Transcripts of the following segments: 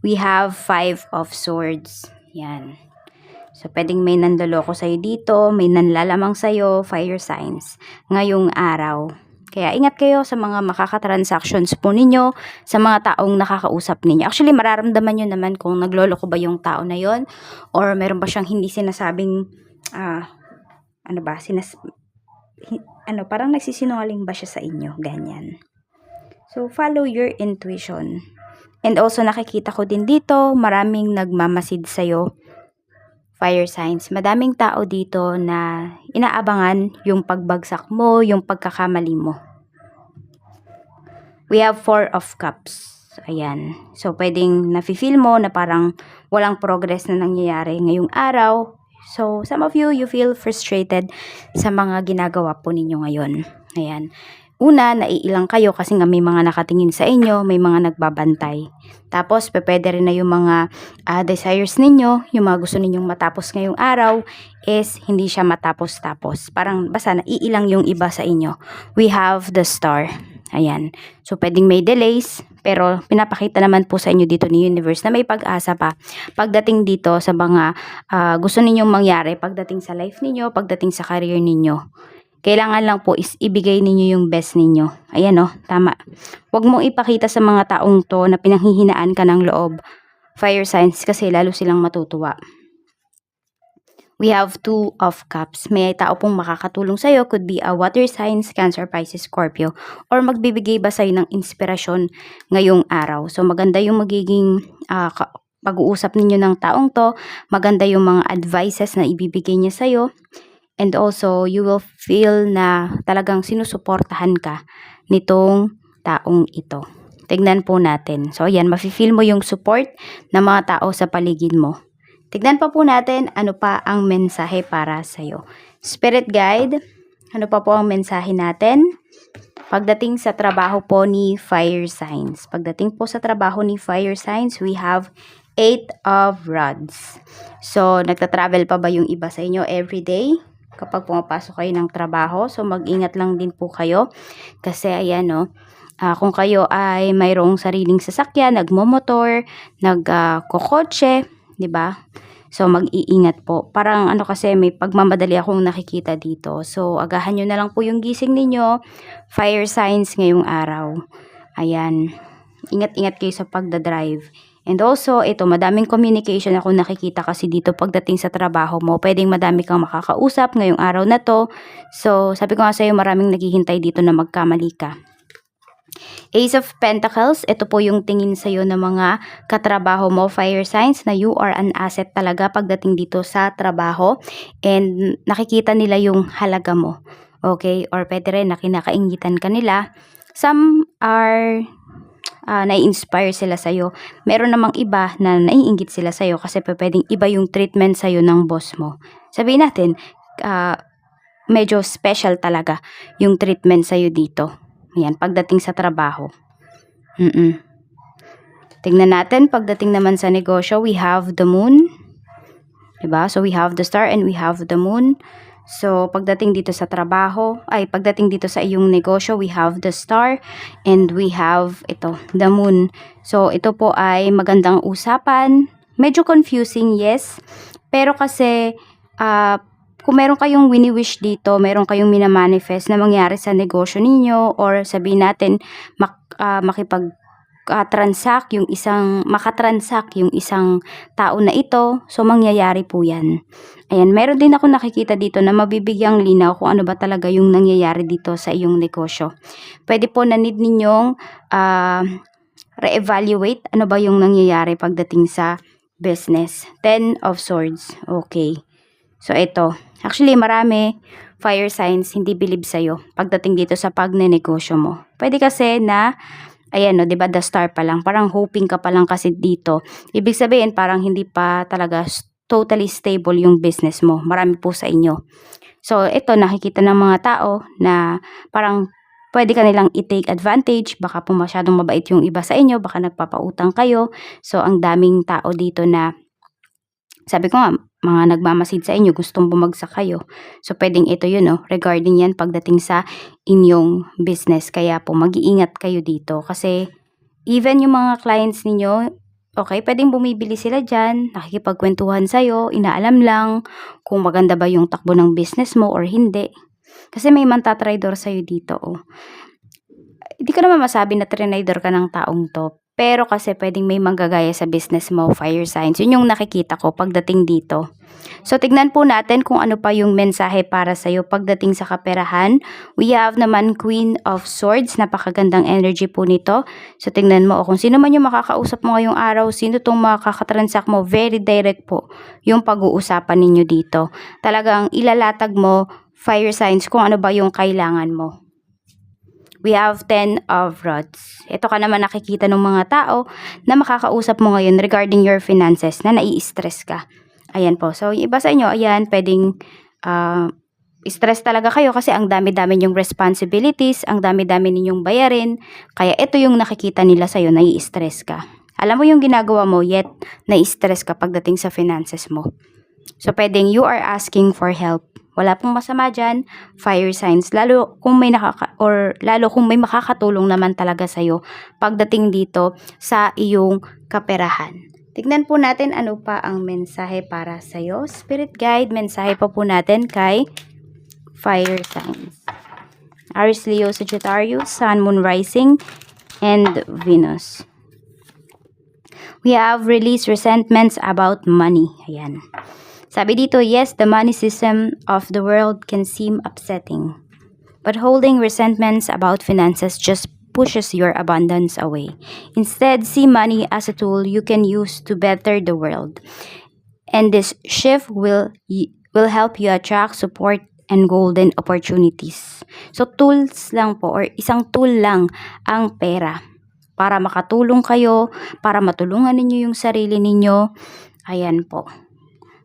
We have Five of Swords. Yan. So, pwedeng may nanloloko sa'yo dito, may nanlalamang sa'yo, fire signs, ngayong araw. Kaya ingat kayo sa mga makakatransactions po ninyo, sa mga taong nakakausap ninyo. Actually, mararamdaman nyo naman kung nagloloko ba yung tao na yon or meron ba siyang hindi sinasabing, ah, ano ba, sinas ano, parang nagsisinungaling ba siya sa inyo, ganyan. So, follow your intuition. And also, nakikita ko din dito, maraming nagmamasid sa'yo. Fire signs. Madaming tao dito na inaabangan yung pagbagsak mo, yung pagkakamali mo. We have Four of Cups. Ayan. So, pwedeng nafe-feel mo na parang walang progress na nangyayari ngayong araw. So, some of you, you feel frustrated sa mga ginagawa po ninyo ngayon. Ayan. Una, naiilang kayo kasi nga may mga nakatingin sa inyo, may mga nagbabantay. Tapos, pwede rin na yung mga ah, desires ninyo, yung mga gusto ninyong matapos ngayong araw, is hindi siya matapos-tapos. Parang basta naiilang yung iba sa inyo. We have the star. Ayan. So, pwedeng may delays, pero pinapakita naman po sa inyo dito ni Universe na may pag-asa pa pagdating dito sa mga ah, gusto ninyong mangyari, pagdating sa life ninyo, pagdating sa career ninyo. Kailangan lang po is ibigay ninyo yung best ninyo. Ayan o, tama. Huwag mong ipakita sa mga taong to na pinanghihinaan ka ng loob. Fire signs kasi lalo silang matutuwa. We have two of cups. May tao pong makakatulong sa'yo. Could be a water signs, Cancer, Pisces, Scorpio. Or magbibigay ba sa'yo ng inspirasyon ngayong araw. So maganda yung magiging ka- pag-uusap ninyo ng taong to. Maganda yung mga advices na ibibigay niya sa'yo. And also, you will feel na talagang sinusuportahan ka nitong taong ito. Tignan po natin. So, ayan, mafe-feel mo yung support ng mga tao sa paligid mo. Tignan pa po natin ano pa ang mensahe para sa'yo. Spirit Guide, ano pa po ang mensahe natin? Pagdating sa trabaho po ni Fire Signs. Pagdating po sa trabaho ni Fire Signs, we have Eight of Rods. So, nagta-travel pa ba yung iba sa inyo everyday? Kapag pumapasok kayo ng trabaho, so mag-ingat lang din po kayo. Kasi ayan no, ah, kung kayo ay mayroong sariling sasakyan, nagmomotor, nagkokotse, 'di ba? So mag-iingat po. Parang ano kasi may pagmamadali akong nakikita dito. So agahan nyo na lang po yung gising ninyo. Fire signs ngayong araw. Ayan. Ingat-ingat kayo sa pagdadrive. And also, ito, madaming communication ako nakikita kasi dito pagdating sa trabaho mo. Pwedeng madami kang makakausap ngayong araw na to. So, sabi ko nga sa'yo, maraming naghihintay dito na magkamali ka. Ace of Pentacles, ito po yung tingin sa'yo ng mga katrabaho mo, fire signs, na you are an asset talaga pagdating dito sa trabaho. And nakikita nila yung halaga mo. Okay? Or pwede rin na kinakaingitan ka nila. Some are ah, nai-inspire sila sa'yo. Meron namang iba na naiingit sila sa'yo kasi pwedeng iba yung treatment sa'yo ng boss mo. Sabihin natin, ah, medyo special talaga yung treatment sa'yo dito. Ayan, pagdating sa trabaho. Mm-mm. Tingnan natin, pagdating naman sa negosyo, we have the moon. Diba? So, we have the star and we have the moon. So, pagdating dito sa trabaho, ay pagdating dito sa iyong negosyo, we have the star and we have ito, the moon. So, ito po ay magandang usapan. Medyo confusing, yes. Pero kasi, ah, kung meron kayong wini-wish dito, meron kayong minamanifest na mangyari sa negosyo ninyo or sabihin natin mak, ah, makipag transact yung isang makatransact yung isang tao na ito. So mangyayari po yan. Ayan meron din ako nakikita dito na mabibigyang linaw kung ano ba talaga yung nangyayari dito sa iyong negosyo. Pwede po na need ninyong ah, re-evaluate ano ba yung nangyayari pagdating sa business. 10 of swords. Okay. So ito actually marami fire signs hindi believe sa'yo pagdating dito sa pagnenegosyo mo. Pwede kasi na Ayan, no, 'di ba, the star pa lang. Parang hoping ka pa lang kasi dito. Ibig sabihin parang hindi pa talaga totally stable yung business mo. Marami po sa inyo. So, ito nakikita ng mga tao na parang pwede ka nilang i-take advantage. Baka po masyadong mabait yung iba sa inyo. Baka nagpapautang kayo. So, ang daming tao dito na sabi ko nga, mga nagmamasid sa inyo, gustong bumagsak kayo. So, pwedeng ito yun, no? Regarding yan pagdating sa inyong business. Kaya po, mag-iingat kayo dito. Kasi, even yung mga clients ninyo, okay, pwedeng bumibili sila dyan, nakikipagkwentuhan sa'yo, inaalam lang kung maganda ba yung takbo ng business mo or hindi. Kasi may mantatrador sa'yo dito, oh. Hindi ko naman masabi na trinidor ka ng taong to. Pero kasi pwedeng may manggagaya sa business mo, fire signs. Yun yung nakikita ko pagdating dito. So, tignan po natin kung ano pa yung mensahe para sa'yo pagdating sa kaperahan. We have naman Queen of Swords. Napakagandang energy po nito. So, tignan mo o kung sino man yung makakausap mo ngayong araw, sino tong makakatransact mo, very direct po yung pag-uusapan ninyo dito. Talagang ilalatag mo, fire signs, kung ano ba yung kailangan mo. We have 10 of rods. Ito ka naman nakikita ng mga tao na makakausap mo ngayon regarding your finances na nai-stress ka. Ayan po. So, yung iba sa inyo, ayan, pwedeng ah, stress talaga kayo kasi ang dami-dami yung responsibilities, ang dami-dami ninyong bayarin. Kaya ito yung nakikita nila sa'yo, nai-stress ka. Alam mo yung ginagawa mo, yet nai-stress ka pagdating sa finances mo. So, pwedeng you are asking for help. Wala pong masama dyan, fire signs. Lalo kung may nakaka or lalo kung may makakatulong naman talaga sa'yo pagdating dito sa iyong kaperahan. Tignan po natin ano pa ang mensahe para sa'yo. Spirit guide, mensahe pa po natin kay fire signs. Aries, Leo, Sagittarius, Sun, Moon, Rising, and Venus. We have released resentments about money. Ayan. Sabi dito, yes, the money system of the world can seem upsetting. But holding resentments about finances just pushes your abundance away. Instead, see money as a tool you can use to better the world. And this shift will will help you attract support and golden opportunities. So tools lang po or isang tool lang ang pera para makatulong kayo, para matulungan ninyo yung sarili ninyo. Ayan po.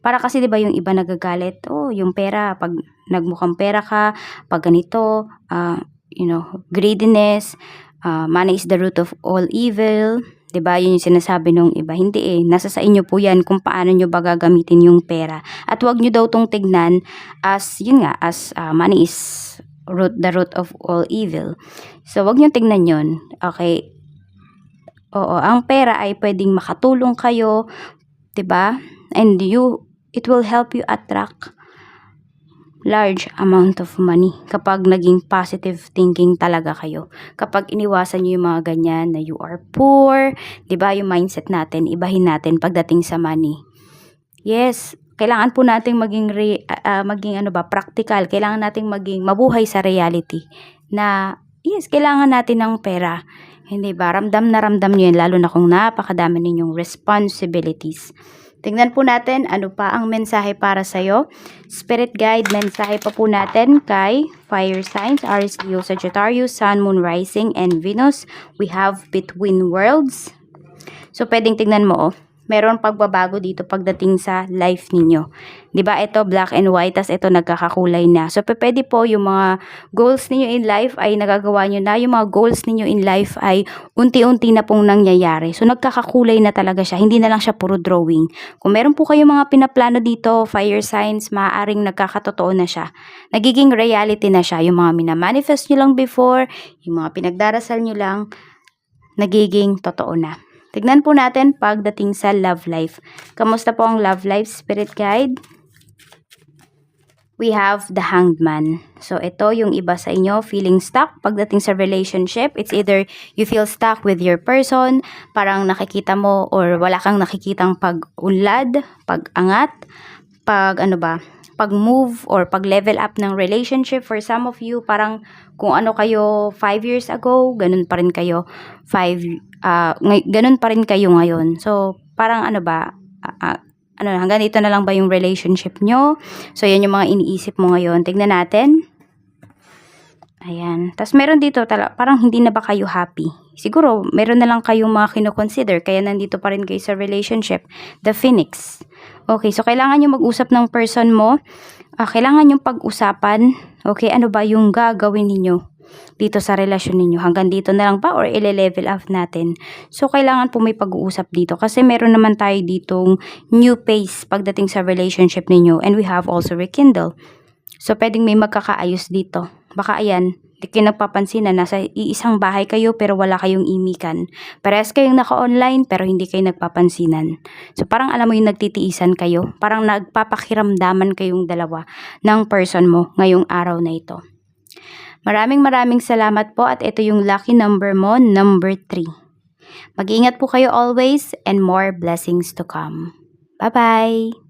Para kasi 'di ba yung iba nagagalit, oh, yung pera pag nagmukhang pera ka, pag ganito, ah, you know, greediness, ah, money is the root of all evil. 'Di ba? Yun yung sinasabi nung iba. Hindi eh, nasa sa inyo po 'yan kung paano nyo ba gagamitin yung pera. At wag nyo daw tong tignan as yun nga, as ah, money is root the root of all evil. So wag nyo tignan 'yon. Okay? Oo, ang pera ay pwedeng makatulong kayo, 'di ba? And you it will help you attract large amount of money kapag naging positive thinking talaga kayo. Kapag iniwasan niyo yung mga ganyan na you are poor, 'di ba? Yung mindset natin, ibahin natin pagdating sa money. Yes, kailangan po nating maging re, ah, maging ano ba, practical. Kailangan nating maging mabuhay sa reality na yes, kailangan natin ng pera. Hindi ba? Ramdam na ramdam niyo yan, lalo na kung napakadami ninyong responsibilities. Tingnan po natin ano pa ang mensahe para sa'yo. Spirit guide, mensahe pa po natin kay fire signs, Aries, Leo, Sagittarius, Sun, Moon, Rising, and Venus. We have between worlds. So, pwedeng tingnan mo, oh. Meron pagbabago dito pagdating sa life ninyo. 'Di ba Ito black and white, tas ito nagkakakulay na. So, pwede po yung mga goals ninyo in life ay nagagawa nyo na. Yung mga goals ninyo in life ay unti-unti na pong nangyayari. So, nagkakakulay na talaga siya. Hindi na lang siya puro drawing. Kung meron po kayong mga pinaplano dito, fire signs, maaaring nagkakatotoo na siya. Nagiging reality na siya. Yung mga minamanifest nyo lang before, yung mga pinagdarasal nyo lang, nagiging totoo na. Tignan po natin pagdating sa love life. Kamusta po ang love life, spirit guide? We have the hanged man. So, ito yung iba sa inyo, feeling stuck pagdating sa relationship. It's either you feel stuck with your person, parang nakikita mo or wala kang nakikitang pag-unlad, pag-angat, pag ano ba, pag-move or pag-level up ng relationship. For some of you, parang kung ano kayo 5 years ago, ganun pa rin kayo 5 ah ngay- ganun pa rin kayo ngayon. So, parang ano ba, ah, ah, ano, hanggang dito na lang ba yung relationship nyo? So, yan yung mga iniisip mo ngayon. Tignan natin. Ayan. Tapos meron dito, tala, parang hindi na ba kayo happy? Siguro, meron na lang kayong mga kinoconsider, kaya nandito pa rin kayo sa relationship. The Phoenix. Okay, so kailangan nyo mag-usap ng person mo. Ah, kailangan nyo pag-usapan. Okay, ano ba yung gagawin ninyo dito sa relasyon ninyo? Hanggang dito na lang ba or ile-level up natin? So, kailangan po may pag-uusap dito kasi meron naman tayo ditong new pace pagdating sa relationship ninyo and we have also rekindle. So, pwedeng may magkakaayos dito. Baka ayan, di kayo nagpapansin na nasa iisang bahay kayo pero wala kayong imikan. Parehas kayong naka-online pero hindi kayo nagpapansinan. So, parang alam mo yung nagtitiisan kayo. Parang nagpapakiramdaman kayong dalawa ng person mo ngayong araw na ito. Maraming maraming salamat po at ito yung lucky number mo, number 3. Mag-iingat po kayo always and more blessings to come. Bye-bye!